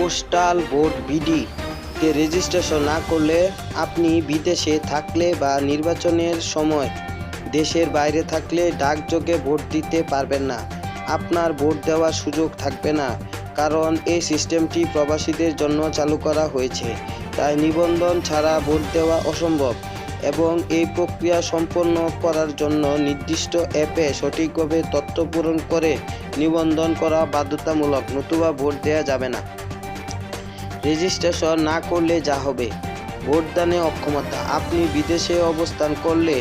Postal vote BD তে registration না করলে আপনি বিদেশে থাকলে বা নির্বাচনের সময় দেশের বাইরে থাকলে ডাকযোগে ভোট দিতে পারবেন না। আপনার ভোট দেওয়ার সুযোগ থাকবে না, কারণ এই সিস্টেমটি প্রবাসীদের জন্য চালু করা হয়েছে। তাই নিবন্ধন ছাড়া ভোট দেওয়া অসম্ভব এবং এই প্রক্রিয়া সম্পন্ন করার জন্য নির্দিষ্ট অ্যাপে সঠিকভাবে তথ্য পূরণ করে নিবন্ধন করা বাধ্যতামূলক, নতুবা ভোট দেওয়া যাবে না। রেজিস্ট্রেশন না করলে যা হবে। ভোটদানে অক্ষমতা। আপনি বিদেশে অবস্থান করলে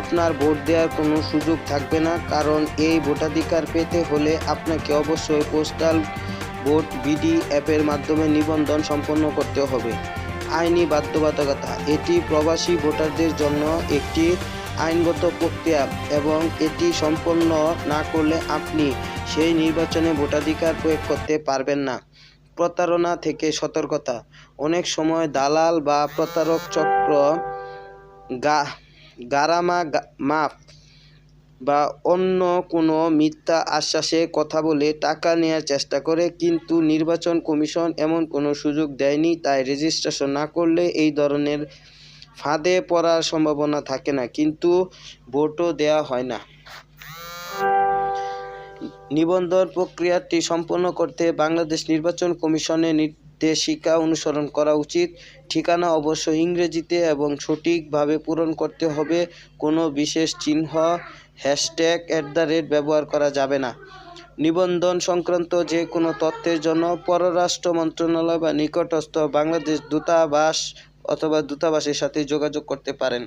আপনার ভোট দেওয়ার কোনো সুযোগ থাকবে না, কারণ এই ভোটাধিকার পেতে হলে আপনাকে অবশ্যই পোস্টাল ভোট বিডি অ্যাপের মাধ্যমে নিবন্ধন সম্পন্ন করতে হবে। আইনি বাধ্যবাধকতা। এটি প্রবাসী ভোটারদের জন্য একটি আইনগত প্রক্রিয়া এবং এটি সম্পন্ন না করলে আপনি সেই নির্বাচনে ভোটাধিকার প্রয়োগ করতে পারবেন না। প্রতারণা থেকে সতর্কতা। অনেক সময় দালাল বা প্রতারক চক্র গা, গারামা মাপ বা অন্য কোনো মিথ্যা আশ্বাসে কথা বলে টাকা নেওয়ার চেষ্টা করে, কিন্তু নির্বাচন কমিশন এমন কোনো সুযোগ দেয়নি, তাই রেজিস্ট্রেশন না করলে এই ধরনের ফাঁদে পড়ার সম্ভাবনা থাকে না, কিন্তু ভোটও দেওয়া হয় না। নিবন্ধন প্রক্রিয়াটি সম্পন্ন করতে বাংলাদেশ নির্বাচন কমিশনের নির্দেশিকা অনুসরণ করা উচিত। ঠিকানা অবশ্য ইংরেজিতে এবং সঠিকভাবে পূরণ করতে হবে। কোনো বিশেষ চিহ্ন, হ্যাশট্যাগ অ্যাট দ্য রেট ব্যবহার করা যাবে না। নিবন্ধন সংক্রান্ত যে কোনো তথ্যের জন্য পররাষ্ট্র মন্ত্রণালয় বা নিকটস্থ বাংলাদেশ দূতাবাস অথবা দূতাবাসের সাথে যোগাযোগ করতে পারেন।